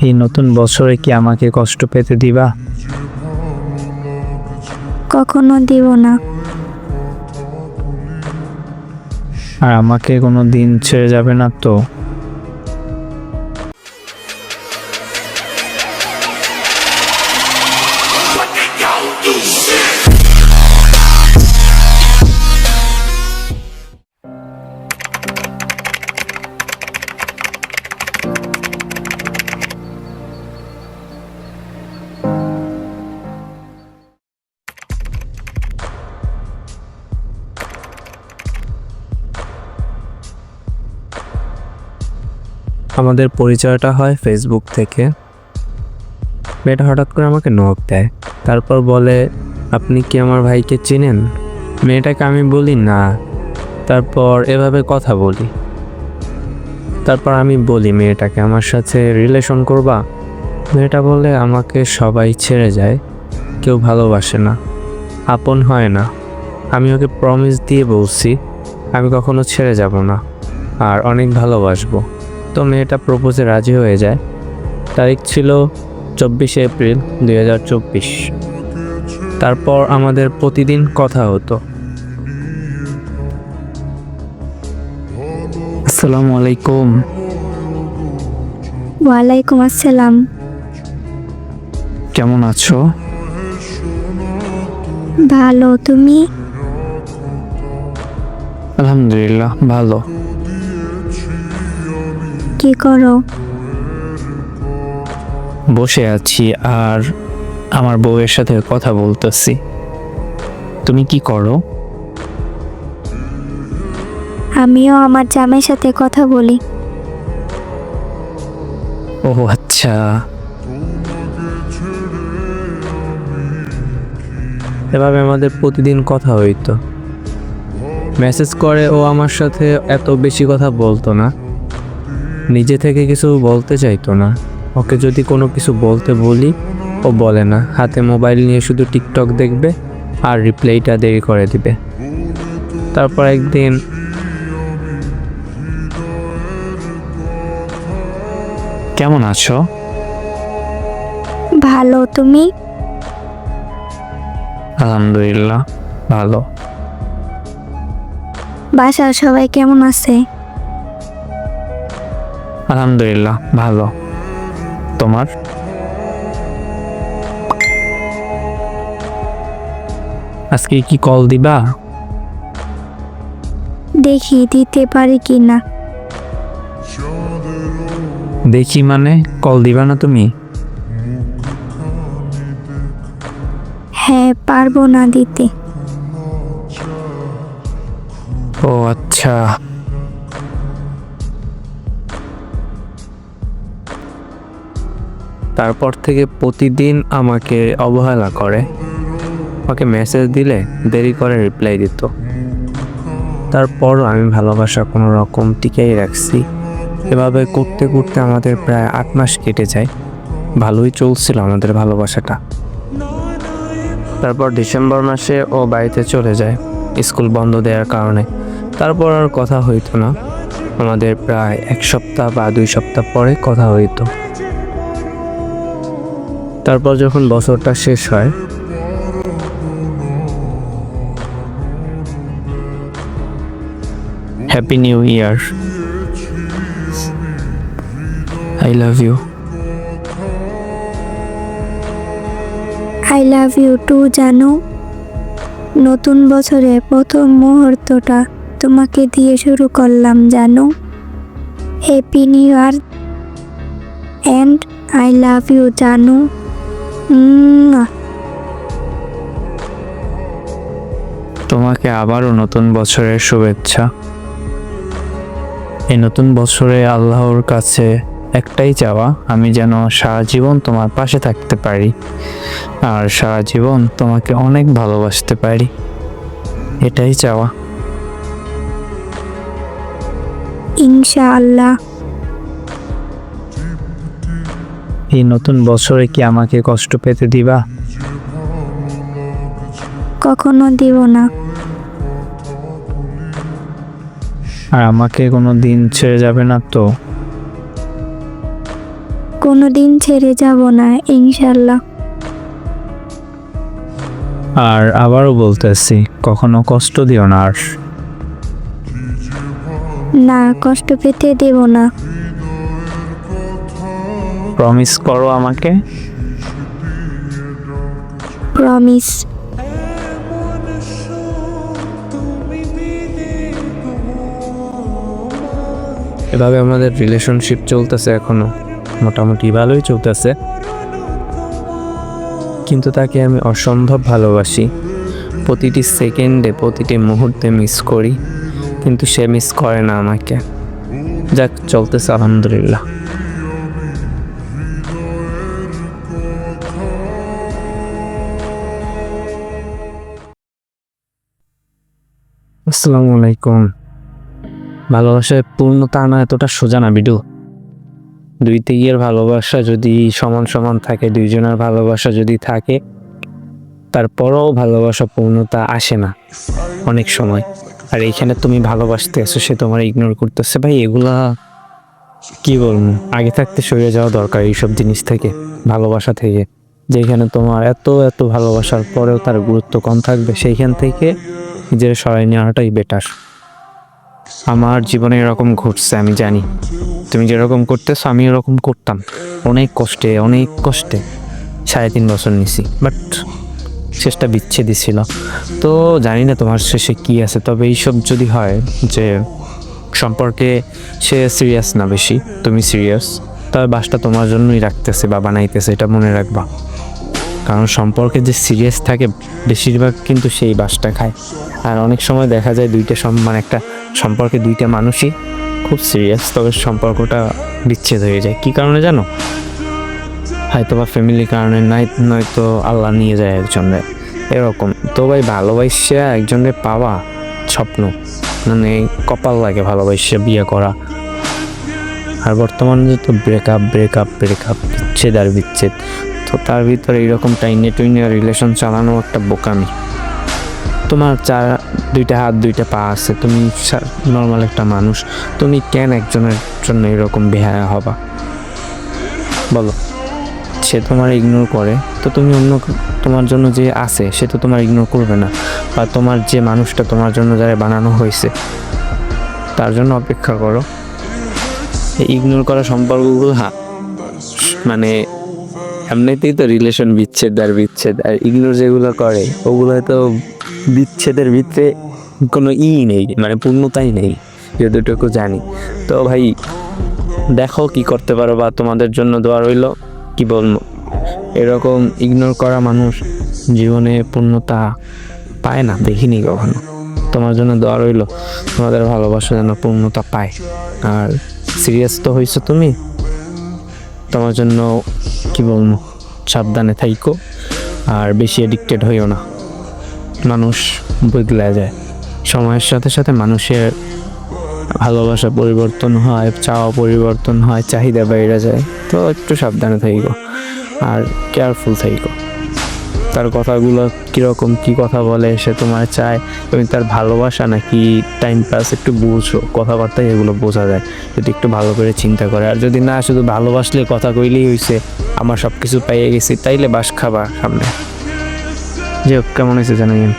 এই নতুন বছরে কি আমাকে কষ্ট পেতে দিবা? কখনো দিব না। আর আমাকে কোনো দিন ছেড়ে যাবে না তো? আমাদের পরিচয়টা হয় ফেসবুক থেকে। মেয়েটা হঠাৎ করে আমাকে নখ দেয়। তারপর বলে, আপনি কি আমার ভাইকে চেনেন? মেয়েটাকে আমি বলি, না। তারপর এভাবে কথা বলি। তারপর আমি বলি, মেয়েটাকে আমার সাথে রিলেশন করবা? মেয়েটা বলে, আমাকে সবাই ছেড়ে যায়। কেউ ভালোবাসে না। আপন হয় না। আমি ওকে প্রমিস দিয়ে বলছি, আমি কখনো ছেড়ে যাব না। আর অনেক ভালোবাসবো। তো মেয়েটা প্রপোজে রাজি হয়ে যায়। তারিখ ছিল চব্বিশে এপ্রিল দুই হাজার চব্বিশ। তারপর আমাদের প্রতিদিন কথা হতো। আসসালামু আলাইকুম। ওয়ালাইকুম আসসালাম। কেমন আছো? ভালো তুমি? আলহামদুলিল্লাহ ভালো। কি করো? বসে আছি আর আমার বউয়ের সাথে কথা বলতেছি। তুমি কি করো? আমিও আমার জামাইয়ের সাথে কথা বলি। ও আচ্ছা। এভাবে আমাদের প্রতিদিন কথা হইতো। মেসেজ করে ও আমার সাথে এত বেশি কথা বলতো না। নিজে থেকে কিছু বলতে চাইতো না। ওকে যদি কোনো কিছু বলতে বলি ও বলে না। হাতে মোবাইল নিয়ে শুধু টিকটক দেখবে আর রিপ্লাইটা দেরি করে দিবে। তারপর একদিন কেমন আছো? ভালো তুমি? আলহামদুলিল্লাহ ভালো। বাসার সবাই কেমন আছে? আলহামদুলিল্লাহ ভালো। তোমার? আজকে কি কল দিবা? দেখি দিতে পারি কি না দেখি মানে কল দিবা না তুমি? হ্যাঁ পারব না দিতে। ও আচ্ছা। তারপর থেকে প্রতিদিন আমাকে অবহেলা করে। আমাকে মেসেজ দিলে দেরি করে রিপ্লাই দিত। তারপরও আমি ভালোবাসা কোনো রকম টিকেই রাখছি। এভাবে করতে করতে আমাদের প্রায় আট মাস কেটে যায়। ভালোই চলছিল আমাদের ভালোবাসাটা। তারপর ডিসেম্বর মাসে ও বাড়িতে চলে যায় স্কুল বন্ধ দেওয়ার কারণে। তারপর আর কথা হইতো না। আমাদের প্রায় এক সপ্তাহ বা দুই সপ্তাহ পরে কথা হইতো। তারপর যখন বছরটা শেষ হয় happy new year I love you I love you too জানো। নতুন বছরে প্রথম মুহূর্তটা তোমাকে দিয়ে শুরু করলাম, জানো। Happy new year and I love you জানো। তোমাকে আবারও নতুন বছরের শুভেচ্ছা। এই নতুন বছরে আল্লাহর কাছে একটাই চাওয়া আমি যেন সারা জীবন তোমার পাশে থাকতে পারি আর সারা জীবন তোমাকে অনেক ভালোবাসতে পারি। এটাই চাওয়া। ইনশাআল্লাহ। এই নতুন বছরে কি আমাকে কষ্ট পেতে দিবা? কখনো দিব না। আর আমাকে কোনো দিন ছেড়ে যাবে না তো? কোনো দিন ছেড়ে যাব না ইনশাল্লাহ আর আবারও বলতেছি কখনো কষ্ট দিও না আর। না কষ্ট পেতে দেব না। প্রমিস করো আমাকে। প্রমিস এভাবে আমাদের রিলেশনশিপ চলতেছে এখনও। মোটামুটি ভালোই চলতেছে। কিন্তু তাকে আমি অসম্ভব ভালোবাসি। প্রতিটি সেকেন্ডে প্রতিটি মুহূর্তে মিস করি। কিন্তু সে মিস করে না আমাকে। যাক চলতেছে আলহামদুলিল্লাহ। আসসালামু আলাইকুম। ভালোবাসায় পূর্ণতা আনা এতটা সোজা না, বিডু। দুই দিকের ভালোবাসা যদি সমান সমান থাকে, দুইজনের ভালোবাসা যদি থাকে, তারপরও ভালোবাসা পূর্ণতা আসে না অনেক সময়। আর এইখানে তুমি ভালোবাসতে আছো সে তোমার ইগনোর করতেছে। ভাই, এগুলা কি বলব? আগে থাকতে সরে যাওয়া দরকার এইসব জিনিস থেকে, ভালোবাসা থেকে। যেখানে তোমার এত এত ভালোবাসার পরেও তার গুরুত্ব কম থাকবে, সেইখান থেকে নিজের সরাই নেওয়াটাই বেটার আমার জীবনে এরকম ঘটছে, আমি জানি। তুমি যেরকম করতেছো, আমি এরকম করতাম। অনেক কষ্টে অনেক কষ্টে সাড়ে তিন বছর নিছি বাট শেষটা বিচ্ছেদই ছিল। তো জানি না তোমার শেষে কি আছে, তবে এইসব যদি হয় যে সম্পর্কে সে সিরিয়াস না বেশি, তুমি সিরিয়াস তবে বাসটা তোমার জন্যই রাখতেছে বা বানাইতেছে, এটা মনে রাখবা। কারণ সম্পর্কে যে সিরিয়াস থাকে, বেশিরভাগ কিন্তু সেই বাসটা খায়। আর অনেক সময় দেখা যায় দুইটা সম- মানে একটা সম্পর্কে দুইটা মানুষই খুব সিরিয়াস তবে সম্পর্কটা বিচ্ছেদ হয়ে যায়। কি কারণে জানো? হয়তো বা ফ্যামিলির কারণে, নাই, নয়তো আল্লাহ নিয়ে যায় একজনের। এরকম। তো ভাই, ভালোবাসা একজনের পাওয়া স্বপ্ন। মানে কপাল লাগে ভালোবাসা, বিয়ে করা। আর বর্তমানে তো ব্রেকআপ ব্রেকআপ ব্রেকআপ বিচ্ছেদ আর বিচ্ছেদ। তো তার ভিতরে এইরকম টাইনে টুইনে রিলেশন চালানো একটা বোকামি। তোমার চার, দুইটা হাত, দুইটা পা আছে, তুমি নর্মাল একটা মানুষ। তুমি কেন একজনের জন্য এরকম বেহায়া হবা? বলো। সে তোমার ইগনোর করে, তো তুমি অন্য তোমার জন্য যে আছে, সে তো তোমার ইগনোর করবে না। বা তোমার যে মানুষটা তোমার জন্য যারা বানানো হয়েছে, তার জন্য অপেক্ষা করো। ইগনোর করা সম্পর্কগুলো হা মানে এমনিতেই তো রিলেশন বিচ্ছেদ আর বিচ্ছেদ, আর ইগনোর যেগুলো করে ওগুলো তো বিচ্ছেদের ভিতরে কোনো ই নেই মানে পূর্ণতাই নেই, যতটুকু জানি। তো ভাই, দেখো কি করতে পারো বা তোমাদের জন্য দোয়া রইল, কি বলব? এরকম ইগনোর করা মানুষ জীবনে পূর্ণতা পায় না, দেখিনি কখনো। তোমার জন্য দোয়া রইল, তোমাদের ভালোবাসা যেন পূর্ণতা পায়। আর সিরিয়াস তো হয়েছো তুমি, তোমার জন্য কি বলব সাবধানে থাইকো আর বেশি এডিক্টেড হইও না। মানুষ বদলে যায়। সময়ের সাথে সাথে মানুষের ভালোবাসা পরিবর্তন হয়, চাওয়া পরিবর্তন হয়, চাহিদা বাইরে যায়। তো একটু সাবধানে থাইকো আর কেয়ারফুল থাইকো। তার কথাগুলো কীরকম, কি কথা বলে, সে তোমার চায় তুমি তার ভালোবাসা নাকি টাইম পাস একটু বুঝো, কথাবার্তায় এগুলো বোঝা যায়, যদি একটু ভালো করে চিন্তা করে। আর যদি না, শুধু ভালোবাসলে কথা কইলেই হয়েছে আমার সব কিছু পাইয়ে গেছি, তাইলে বাস খাবা সামনে। যে কেমন হয়েছে জানাইন